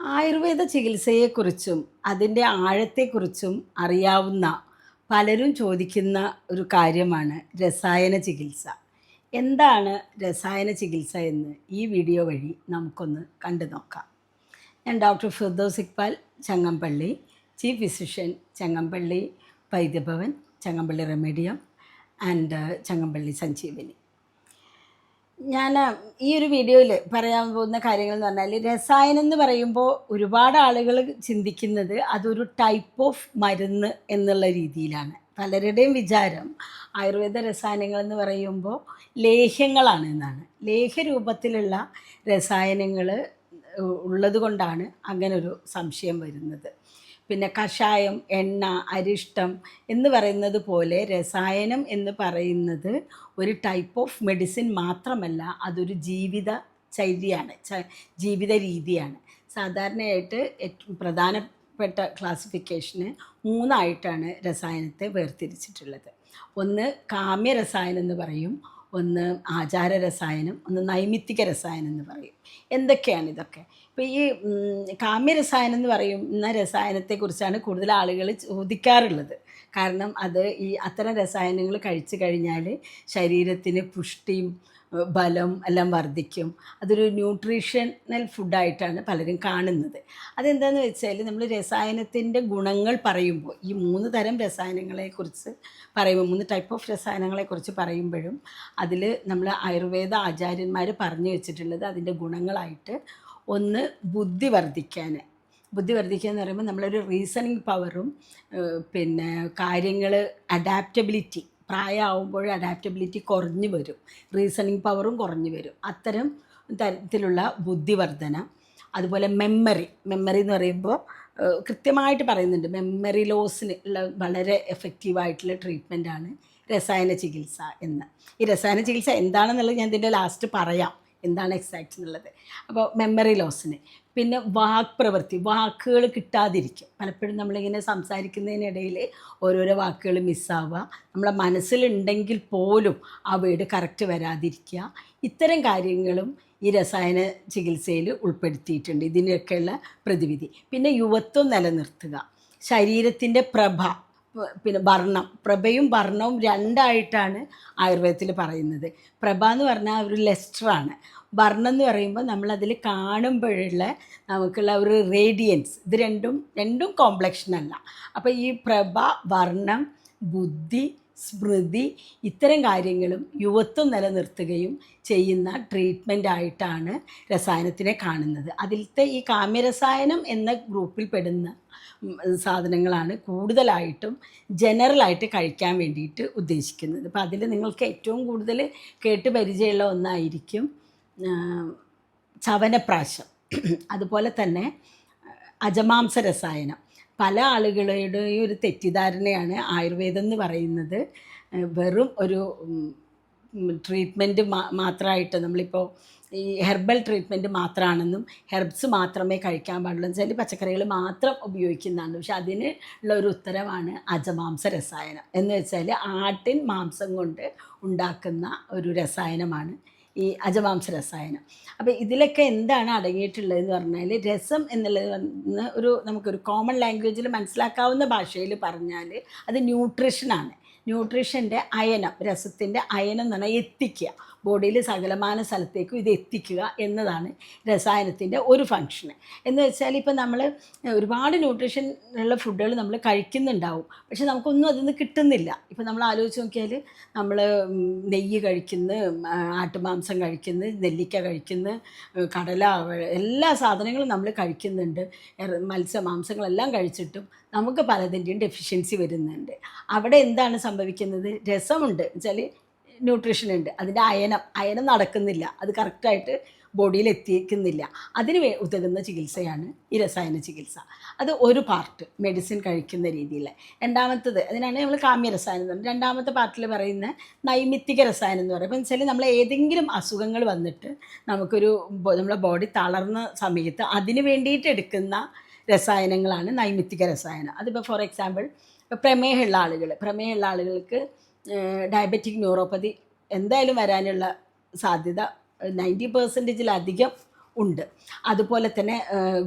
ആയുർവേദ ചികിത്സയെക്കുറിച്ചും അതിന്റെ ആഴത്തെക്കുറിച്ചും അറിയാവുന്ന പലരും ചോദിക്കുന്ന ഒരു കാര്യമാണ് രസായന ചികിത്സ. എന്താണ് രസായന ചികിത്സ എന്ന് ഈ വീഡിയോ വഴി നമുക്കൊന്ന് കണ്ടു നോക്കാം. ഞാൻ doctor Firdous Iqbal Changampally chief physician Changampally Vaidyabhavan Changampally Remedium and Changampally Sanjeevani. ഞാൻ ഈ ഒരു വീഡിയോയിൽ പറയാൻ പോകുന്ന കാര്യങ്ങൾ എന്ന് പറഞ്ഞാൽ രസായനം എന്ന് പറയുമ്പോൾ ഒരുപാട് ആളുകൾ ചിന്തിക്കുന്നത് അതൊരു ടൈപ്പ് ഓഫ് മരുന്ന് എന്നുള്ള രീതിയിലാണ്. പലരുടെയും വിചാരം ആയുർവേദ രസായനങ്ങൾ എന്ന് പറയുമ്പോൾ ലേഹ്യങ്ങളാണ് എന്നാണ്. ലേഹ്യരൂപത്തിലുള്ള രസായനങ്ങൾ ഉള്ളത് കൊണ്ടാണ് അങ്ങനൊരു സംശയം വരുന്നത്. പിന്നെ കഷായം എണ്ണ അരിഷ്ടം എന്ന് പറയുന്നത് പോലെ രസായനം എന്ന് പറയുന്നത് ഒരു ടൈപ്പ് ഓഫ് മെഡിസിൻ മാത്രമല്ല അതൊരു ജീവിത ശൈലിയാണ് ജീവിത രീതിയാണ്. സാധാരണയായിട്ട് പ്രധാനപ്പെട്ട ക്ലാസിഫിക്കേഷന് മൂന്നായിട്ടാണ് രസായനത്തെ വേർതിരിച്ചിട്ടുള്ളത്. ഒന്ന് കാമ്യ രസായനം എന്ന് പറയും ഒന്ന് ആചാര രസായനം ഒന്ന് നൈമിത്തിക രസായനം എന്ന് പറയും. എന്തൊക്കെയാണ് ഇതൊക്കെ? ഇപ്പോൾ ഈ കാമ്യരസായനം എന്ന് പറയുന്ന രസായനത്തെക്കുറിച്ചാണ് കൂടുതൽ ആളുകൾ ചോദിക്കാറുള്ളത്. കാരണം അത് ഈ അത്തരം രസായനങ്ങൾ കഴിച്ചു കഴിഞ്ഞാൽ ശരീരത്തിന് പുഷ്ടിയും ബലം എല്ലാം വർദ്ധിക്കും. അതൊരു ന്യൂട്രീഷണൽ ഫുഡായിട്ടാണ് പലരും കാണുന്നത്. അതെന്താണെന്ന് വെച്ചാൽ നമ്മൾ രസായനത്തിന്റെ ഗുണങ്ങൾ പറയുമ്പോൾ ഈ മൂന്ന് തരം രസായനങ്ങളെക്കുറിച്ച് പറയുമ്പോൾ മൂന്ന് ടൈപ്പ് ഓഫ് രസായനങ്ങളെക്കുറിച്ച് പറയുമ്പോഴും അതിൽ നമ്മൾ ആയുർവേദ ആചാര്യന്മാർ പറഞ്ഞു വെച്ചിട്ടുള്ളത് അതിന്റെ ഗുണങ്ങളായിട്ട് ഒന്ന് ബുദ്ധി വർദ്ധിക്കാൻ ബുദ്ധി വർദ്ധിക്കുക എന്ന് പറയുമ്പോൾ നമ്മളൊരു റീസണിങ് പവറും പിന്നെ കാര്യങ്ങൾ അഡാപ്റ്റബിലിറ്റി പ്രായമാകുമ്പോൾ അഡാപ്റ്റബിലിറ്റി കുറഞ്ഞു വരും. റീസണിങ് പവറും കുറഞ്ഞു വരും. അത്തരം തരത്തിലുള്ള ബുദ്ധിവർധന അതുപോലെ മെമ്മറി മെമ്മറി എന്ന് പറയുമ്പോൾ കൃത്യമായിട്ട് പറയുന്നുണ്ട്. മെമ്മറി ലോസിന് ഉള്ള വളരെ എഫക്റ്റീവായിട്ടുള്ള ട്രീറ്റ്മെന്റാണ് രസായന ചികിത്സ എന്ന്. ഈ രസായന ചികിത്സ എന്താണെന്നുള്ളത് ഞാൻ ഇതിന്റെ ലാസ്റ്റ് പറയാം. എന്താണ് എക്സാക്റ്റ് എന്നുള്ളത് അപ്പോൾ മെമ്മറി ലോസിന് പിന്നെ വാക്ക് പ്രവൃത്തി വാക്കുകൾ കിട്ടാതിരിക്കും. പലപ്പോഴും നമ്മളിങ്ങനെ സംസാരിക്കുന്നതിനിടയിൽ ഓരോരോ വാക്കുകൾ മിസ്സാവുക നമ്മളെ മനസ്സിലുണ്ടെങ്കിൽ പോലും ആ വേർഡ് കറക്റ്റ് വരാതിരിക്കുക. ഇത്തരം കാര്യങ്ങളും ഈ രസായന ചികിത്സയിൽ ഉൾപ്പെടുത്തിയിട്ടുണ്ട്. ഇതിനൊക്കെയുള്ള പ്രതിവിധി. പിന്നെ യുവത്വം നിലനിർത്തുക. ശരീരത്തിന്റെ പ്രഭ പിന്നെ വർണം പ്രഭയും വർണവും രണ്ടായിട്ടാണ് ആയുർവേദത്തിൽ പറയുന്നത്. പ്രഭ എന്ന് പറഞ്ഞാൽ ഒരു ലെസ്റ്ററാണ് വർണം എന്ന് പറയുമ്പോൾ നമ്മളതിൽ കാണുമ്പോഴുള്ള നമുക്കുള്ള ഒരു റേഡിയൻസ്. ഇത് രണ്ടും രണ്ടും കോംപ്ലക്ഷനല്ല അപ്പോൾ ഈ പ്രഭ വർണം ബുദ്ധി സ്മൃതി ഇത്തരം കാര്യങ്ങളും യുവത്വം നിലനിർത്തുകയും ചെയ്യുന്ന ട്രീറ്റ്മെന്റ് ആയിട്ടാണ് രസായനത്തിനെ കാണുന്നത്. അതിലത്തെ ഈ കാമ്യരസായനം എന്ന ഗ്രൂപ്പിൽ പെടുന്ന സാധനങ്ങളാണ് കൂടുതലായിട്ടും ജനറലായിട്ട് കഴിക്കാൻ വേണ്ടിയിട്ട് ഉദ്ദേശിക്കുന്നത്. അപ്പോൾ അതിൽ നിങ്ങൾക്ക് ഏറ്റവും കൂടുതൽ കേട്ട് പരിചയമുള്ള ഒന്നായിരിക്കും ചവനപ്രാശം. അതുപോലെ തന്നെ അജമാംസ രസായനം. പല ആളുകളുടെയും ഒരു തെറ്റിദ്ധാരണയാണ് ആയുർവേദം എന്ന് പറയുന്നത്. വെറും ഒരു ട്രീറ്റ്മെന്റ് മാത്രമായിട്ട് നമ്മളിപ്പോൾ ഈ ഹെർബൽ ട്രീറ്റ്മെന്റ് മാത്രമാണെന്നും ഹെർബ്സ് മാത്രമേ കഴിക്കാൻ പാടുള്ളൂ. എന്ന് വെച്ചാൽ പച്ചക്കറികൾ മാത്രം ഉപയോഗിക്കുന്നതാണ്. പക്ഷെ അതിന് ഉള്ള ഒരു ഉത്തരവാണ് അജമാംസ രസായനം. എന്ന് വെച്ചാൽ ആട്ടിൻ മാംസം കൊണ്ട് ഉണ്ടാക്കുന്ന ഒരു രസായനമാണ് ഈ അജമാംസ രസായനം. അപ്പോൾ ഇതിലൊക്കെ എന്താണ് അടങ്ങിയിട്ടുള്ളതെന്ന് പറഞ്ഞാൽ രസം എന്നുള്ളത് വന്ന് ഒരു നമുക്കൊരു കോമൺ ലാംഗ്വേജിൽ മനസ്സിലാക്കാവുന്ന ഭാഷയിൽ പറഞ്ഞാൽ അത് ന്യൂട്രിഷനാണ് ന്യൂട്രീഷന്റെ അയനം രസത്തിന്റെ അയനം എന്ന് പറഞ്ഞാൽ എത്തിക്കുക. ബോഡിയിൽ സകലമാന സ്ഥലത്തേക്കും ഇത് എത്തിക്കുക എന്നതാണ് രസായനത്തിന്റെ ഒരു ഫങ്ഷന്. എന്ന് വെച്ചാൽ ഇപ്പം നമ്മൾ ഒരുപാട് ന്യൂട്രീഷൻ ഉള്ള ഫുഡുകൾ നമ്മൾ കഴിക്കുന്നുണ്ടാവും. പക്ഷെ നമുക്കൊന്നും അതിൽ നിന്ന് കിട്ടുന്നില്ല. ഇപ്പം നമ്മൾ ആലോചിച്ച് നോക്കിയാൽ നമ്മൾ നെയ്യ് കഴിക്കുന്നു ആട്ടുമാംസം കഴിക്കുന്നു നെല്ലിക്ക കഴിക്കുന്നു കടല എല്ലാ സാധനങ്ങളും നമ്മൾ കഴിക്കുന്നുണ്ട്. മത്സ്യമാംസങ്ങളെല്ലാം മാംസങ്ങളെല്ലാം കഴിച്ചിട്ടും നമുക്ക് പലതിന്റെയും ഡെഫിഷ്യൻസി വരുന്നുണ്ട്. അവിടെ എന്താണ് സംഭവിക്കുന്നത്? രസമുണ്ട്. വെച്ചാൽ ന്യൂട്രീഷൻ ഉണ്ട്. അതിന്റെ അയനം അയനം നടക്കുന്നില്ല. അത് കറക്റ്റായിട്ട് ബോഡിയിൽ എത്തിക്കുന്നില്ല. അതിന് ഉതകുന്ന ചികിത്സയാണ് ഈ രസായന ചികിത്സ. അത് ഒരു പാർട്ട് മെഡിസിൻ കഴിക്കുന്ന രീതിയിൽ രണ്ടാമത്തത് അതിനാണ് നമ്മൾ കാമ്യ രസായനം എന്ന് പറയുന്നത് രണ്ടാമത്തെ പാർട്ടിൽ പറയുന്ന നൈമിത്തിക രസായനം എന്ന് പറയുമ്പോൾ വെച്ചാൽ നമ്മൾ ഏതെങ്കിലും അസുഖങ്ങൾ വന്നിട്ട് നമുക്കൊരു നമ്മളെ ബോഡി തളർന്ന സമയത്ത് അതിന് വേണ്ടിയിട്ട് എടുക്കുന്ന രസായനങ്ങളാണ് നൈമിത്തിക രസായനം. അതിപ്പോൾ ഫോർ എക്സാമ്പിൾ ഇപ്പോൾ പ്രമേഹമുള്ള ആളുകൾ പ്രമേഹമുള്ള ആളുകൾക്ക് ഡയബറ്റിക് ന്യൂറോപ്പതി എന്തായാലും വരാനുള്ള സാധ്യത നയന്റി പെർസെന്റേജിലധികം ഉണ്ട്. അതുപോലെ തന്നെ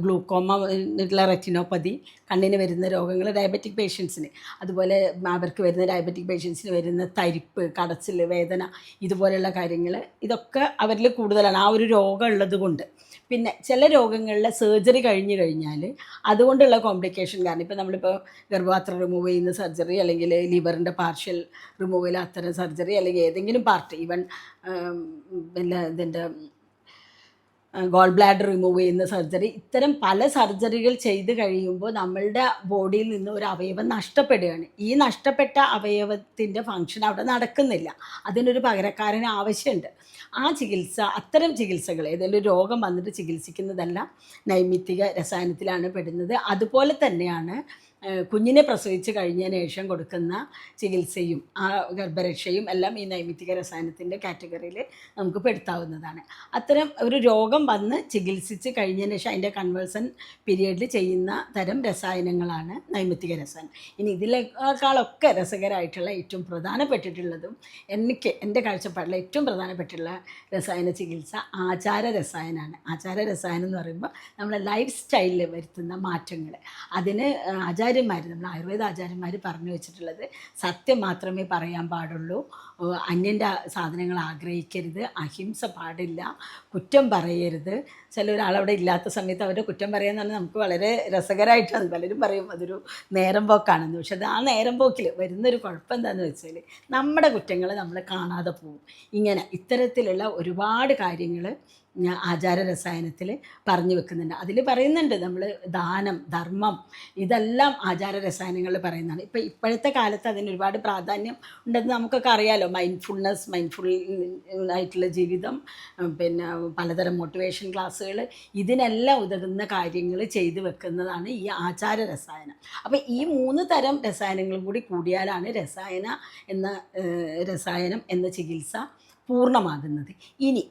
ഗ്ലൂക്കോമ ഉള്ള റെറ്റിനോപ്പതി കണ്ണിന് വരുന്ന രോഗങ്ങൾ ഡയബറ്റിക് പേഷ്യൻസിന്. അതുപോലെ അവർക്ക് വരുന്ന ഡയബറ്റിക് പേഷ്യൻസിന് വരുന്ന തരിപ്പ് കടച്ചിൽ വേദന ഇതുപോലെയുള്ള കാര്യങ്ങൾ ഇതൊക്കെ അവരിൽ കൂടുതലാണ്. ആ ഒരു രോഗം ഉള്ളത് കൊണ്ട്. പിന്നെ ചില രോഗങ്ങളിലെ സർജറി കഴിഞ്ഞ് കഴിഞ്ഞാൽ അതുകൊണ്ടുള്ള കോംപ്ലിക്കേഷൻ കാരണം ഇപ്പോൾ നമ്മളിപ്പോൾ ഗർഭപാത്രം റിമൂവ് ചെയ്യുന്ന സർജറി അല്ലെങ്കിൽ ലിവറിന്റെ പാർഷ്യൽ റിമൂവൽ അത്തരം സർജറി അല്ലെങ്കിൽ ഏതെങ്കിലും പാർട്ട് ഈവൻ പിന്നെ ഇതിന്റെ ഗോൾ ബ്ലാഡർ റിമൂവ് ചെയ്യുന്ന സർജറി ഇത്തരം പല സർജറികൾ ചെയ്ത് കഴിയുമ്പോൾ നമ്മളുടെ ബോഡിയിൽ നിന്ന് ഒരു അവയവം നഷ്ടപ്പെടുകയാണ്. ഈ നഷ്ടപ്പെട്ട അവയവത്തിന്റെ ഫങ്ഷൻ അവിടെ നടക്കുന്നില്ല. അതിനൊരു പകരക്കാരന് ആവശ്യമുണ്ട്. ആ ചികിത്സ അത്തരം ചികിത്സകൾ ഏതെങ്കിലും രോഗം വന്നിട്ട് ചികിത്സിക്കുന്നതല്ല നൈമിത്തിക രസായനത്തിലാണ് പെടുന്നത്. അതുപോലെ തന്നെയാണ് കുഞ്ഞിനെ പ്രസവിച്ച് കഴിഞ്ഞതിന് ശേഷം കൊടുക്കുന്ന ചികിത്സയും ആ ഗർഭരക്ഷയും എല്ലാം ഈ നൈമിത്തിക രസായനത്തിന്റെ കാറ്റഗറിയിൽ നമുക്ക് പെടുത്താവുന്നതാണ്. അത്തരം ഒരു രോഗം വന്ന് ചികിത്സിച്ച് കഴിഞ്ഞതിന് ശേഷം അതിന്റെ കൺവേഴ്സൺ പീരീഡിൽ ചെയ്യുന്ന തരം രസായനങ്ങളാണ് നൈമിത്തിക രസായനം. ഇനി ഇതിലേക്കാളൊക്കെ രസകരമായിട്ടുള്ള ഏറ്റവും പ്രധാനപ്പെട്ടിട്ടുള്ളതും എനിക്ക് എന്റെ കാഴ്ചപ്പാടിൽ ഏറ്റവും പ്രധാനപ്പെട്ടുള്ള രസായന ചികിത്സ ആചാര രസായനമാണ്. ആചാര രസായനം എന്ന് പറയുമ്പോൾ നമ്മുടെ ലൈഫ് സ്റ്റൈലിൽ വരുത്തുന്ന മാറ്റങ്ങൾ. അതിന് ആചാര്യന്മാർ നമ്മൾ ആയുർവേദ ആചാര്യന്മാർ പറഞ്ഞു വെച്ചിട്ടുള്ളത് സത്യം മാത്രമേ പറയാൻ പാടുള്ളൂ. അന്യന്റെ സാധനങ്ങൾ ആഗ്രഹിക്കരുത് അഹിംസ പാടില്ല കുറ്റം പറയരുത്. ചില ഒരാളവിടെ ഇല്ലാത്ത സമയത്ത് അവരുടെ കുറ്റം പറയാന്ന് നമുക്ക് വളരെ രസകരമായിട്ടാണ് പലരും പറയും. അതൊരു നേരം പോക്കാണെന്ന്. പക്ഷെ അത് ആ നേരം പോക്കിൽ വരുന്നൊരു കുഴപ്പം എന്താണെന്ന് വെച്ചാൽ നമ്മുടെ കുറ്റങ്ങൾ നമ്മൾ കാണാതെ പോകും. ഇങ്ങനെ ഇത്തരത്തിലുള്ള ഒരുപാട് കാര്യങ്ങൾ ആചാര രസായനത്തിൽ പറഞ്ഞു വെക്കുന്നുണ്ട്. അതിൽ പറയുന്നുണ്ട് നമ്മൾ ദാനം ധർമ്മം ഇതെല്ലാം ആചാര രസായനങ്ങളിൽ പറയുന്നതാണ്. ഇപ്പോൾ ഇപ്പോഴത്തെ കാലത്ത് അതിന് ഒരുപാട് പ്രാധാന്യം ഉണ്ടെന്ന് നമുക്കൊക്കെ അറിയാലോ. മൈൻഡ്ഫുൾനെസ് മൈൻഡ്ഫുൾ ആയിട്ടുള്ള ജീവിതം പിന്നെ പലതരം മോട്ടിവേഷൻ ക്ലാസ്സുകൾ ഇതിനെല്ലാം ഉതകുന്ന കാര്യങ്ങൾ ചെയ്തു വെക്കുന്നതാണ് ഈ ആചാര രസായനം അപ്പോൾ ഈ മൂന്ന് തരം രസായനങ്ങളും കൂടി കൂടിയാലാണ് രസായന എന്ന രസായനം എന്ന ചികിത്സ പൂർണമാകുന്നത്. ഇനി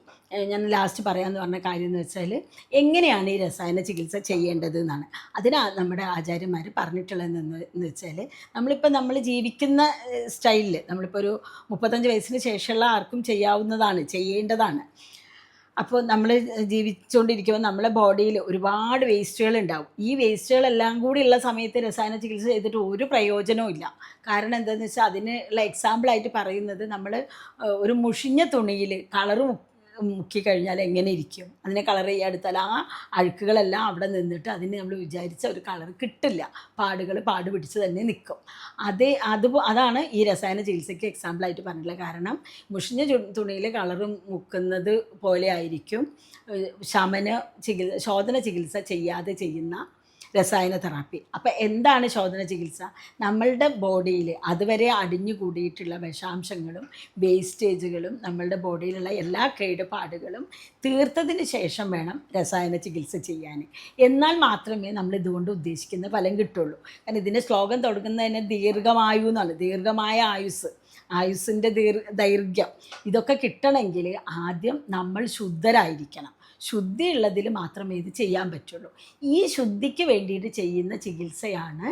ഞാൻ ലാസ്റ്റ് പറയാമെന്ന് പറഞ്ഞ കാര്യം എന്ന് വെച്ചാൽ എങ്ങനെയാണ് ഈ രസായന ചികിത്സ ചെയ്യേണ്ടത് എന്നാണ് അതിനാ നമ്മുടെ ആചാര്യന്മാർ പറഞ്ഞിട്ടുള്ളതെന്ന് എന്ന് വെച്ചാൽ നമ്മളിപ്പോൾ നമ്മൾ ജീവിക്കുന്ന സ്റ്റൈലിൽ നമ്മളിപ്പോൾ ഒരു മുപ്പത്തഞ്ച് വയസ്സിന് ശേഷമുള്ള ആർക്കും ചെയ്യാവുന്നതാണ് ചെയ്യേണ്ടതാണ്. അപ്പോൾ നമ്മൾ ജീവിച്ചുകൊണ്ടിരിക്കുമ്പോൾ നമ്മളെ ബോഡിയിൽ ഒരുപാട് വേസ്റ്റുകൾ ഉണ്ടാവും. ഈ വേസ്റ്റുകളെല്ലാം കൂടി ഉള്ള സമയത്ത് രസായന ചികിത്സ ചെയ്തിട്ട് ഒരു പ്രയോജനവും ഇല്ല. കാരണം എന്താണെന്ന് വെച്ചാൽ അതിനുള്ള എക്സാമ്പിളായിട്ട് പറയുന്നത് നമ്മൾ ഒരു മുഷിഞ്ഞ തുണിയിൽ കളറ് മുക്കി കഴിഞ്ഞാൽ എങ്ങനെ ഇരിക്കും? അതിനെ കളർ ചെയ്യാൻ എടുത്താൽ ആ അഴുക്കുകളെല്ലാം അവിടെ നിന്നിട്ട് അതിന് നമ്മൾ വിചാരിച്ച ഒരു കളർ കിട്ടില്ല. പാടുകൾ പാട് പിടിച്ച് തന്നെ നിൽക്കും. അതേ അത് അതാണ് ഈ രസായന ചികിത്സയ്ക്ക് എക്സാമ്പിളായിട്ട് പറഞ്ഞിട്ടുള്ളത് കാരണം. മുഷിഞ്ഞ തുണിയിൽ കളർ മുക്കുന്നത് പോലെ ആയിരിക്കും. ശമന ചികിത്സ ശോധന ചികിത്സ ചെയ്യാതെ ചെയ്യുന്ന രസായന തെറാപ്പി. അപ്പോൾ എന്താണ് ശോധന ചികിത്സ? നമ്മളുടെ ബോഡിയിൽ അതുവരെ അടിഞ്ഞു കൂടിയിട്ടുള്ള വിഷാംശങ്ങളും വേസ്റ്റേജുകളും നമ്മളുടെ ബോഡിയിലുള്ള എല്ലാ കേടുപാടുകളും തീർത്തതിന് ശേഷം വേണം രസായന ചികിത്സ ചെയ്യാൻ. എന്നാൽ മാത്രമേ നമ്മൾ ഇതുകൊണ്ട് ഉദ്ദേശിക്കുന്ന ഫലം കിട്ടുള്ളൂ. കാരണം ഇതിന്റെ ശ്ലോകം തുടങ്ങുന്നതിന് ദീർഘമായു എന്നാണ്. ദീർഘമായ ആയുസ്. ആയുസ്സിന്റെ ദീർ ദൈർഘ്യം. ഇതൊക്കെ കിട്ടണമെങ്കിൽ ആദ്യം നമ്മൾ ശുദ്ധരായിരിക്കണം. ശുദ്ധിയുള്ളതിൽ മാത്രമേ ഇത് ചെയ്യാൻ പറ്റുള്ളൂ. ഈ ശുദ്ധിക്ക് വേണ്ടിയിട്ട് ചെയ്യുന്ന ചികിത്സയാണ്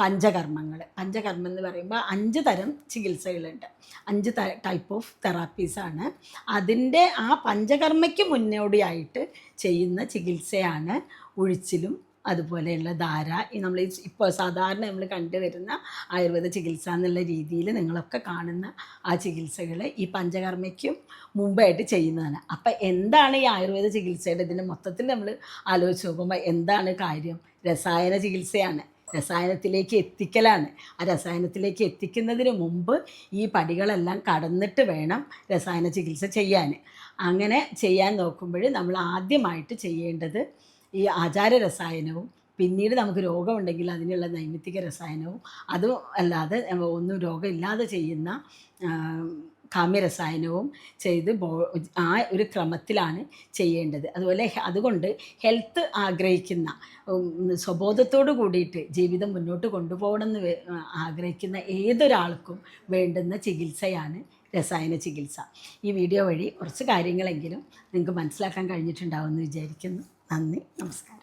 പഞ്ചകർമ്മങ്ങൾ. പഞ്ചകർമ്മം എന്ന് പറയുമ്പോൾ അഞ്ച് തരം ചികിത്സകളുണ്ട്. അഞ്ച് ടൈപ്പ് ഓഫ് തെറാപ്പീസാണ് അതിന്റെ ആ പഞ്ചകർമ്മയ്ക്ക് മുന്നോടിയായിട്ട് ചെയ്യുന്ന ചികിത്സയാണ് ഉഴിച്ചിലും അതുപോലെയുള്ള ധാര. നമ്മൾ ഇപ്പോൾ സാധാരണ നമ്മൾ കണ്ടുവരുന്ന ആയുർവേദ ചികിത്സ എന്നുള്ള രീതിയിൽ നിങ്ങളൊക്കെ കാണുന്ന ആ ചികിത്സകൾ ഈ പഞ്ചകർമ്മയ്ക്കും മുമ്പായിട്ട് ചെയ്യുന്നതാണ്. അപ്പം എന്താണ് ഈ ആയുർവേദ ചികിത്സയുടെ ഇതിന്റെ മൊത്തത്തിൽ നമ്മൾ ആലോചിച്ച് നോക്കുമ്പോൾ എന്താണ് കാര്യം? രസായന ചികിത്സയാണ്. രസായനത്തിലേക്ക് എത്തിക്കലാണ്. ആ രസായനത്തിലേക്ക് എത്തിക്കുന്നതിന് മുമ്പ് ഈ പടികളെല്ലാം കടന്നിട്ട് വേണം രസായന ചികിത്സ ചെയ്യാൻ അങ്ങനെ ചെയ്യാൻ നോക്കുമ്പോൾ നമ്മൾ ആദ്യമായിട്ട് ചെയ്യേണ്ടത് ഈ ആചാര രസായനവും പിന്നീട് നമുക്ക് രോഗമുണ്ടെങ്കിൽ അതിനുള്ള നൈമിത്തിക രസായനവും അതും അല്ലാതെ ഒന്നും രോഗമില്ലാതെ ചെയ്യുന്ന കാമ്യരസായനവും ചെയ്ത് ബോ ആ ഒരു ക്രമത്തിലാണ് ചെയ്യേണ്ടത്. അതുപോലെ അതുകൊണ്ട് ഹെൽത്ത് ആഗ്രഹിക്കുന്ന സ്വബോധത്തോടു കൂടിയിട്ട് ജീവിതം മുന്നോട്ട് കൊണ്ടുപോകണമെന്ന് ആഗ്രഹിക്കുന്ന ഏതൊരാൾക്കും വേണ്ടുന്ന ചികിത്സയാണ് രസായന ചികിത്സ. ഈ വീഡിയോ വഴി കുറച്ച് കാര്യങ്ങളെങ്കിലും നിങ്ങൾക്ക് മനസ്സിലാക്കാൻ കഴിഞ്ഞിട്ടുണ്ടാവുമെന്ന് വിചാരിക്കുന്നു. നന്ദി നമസ്കാരം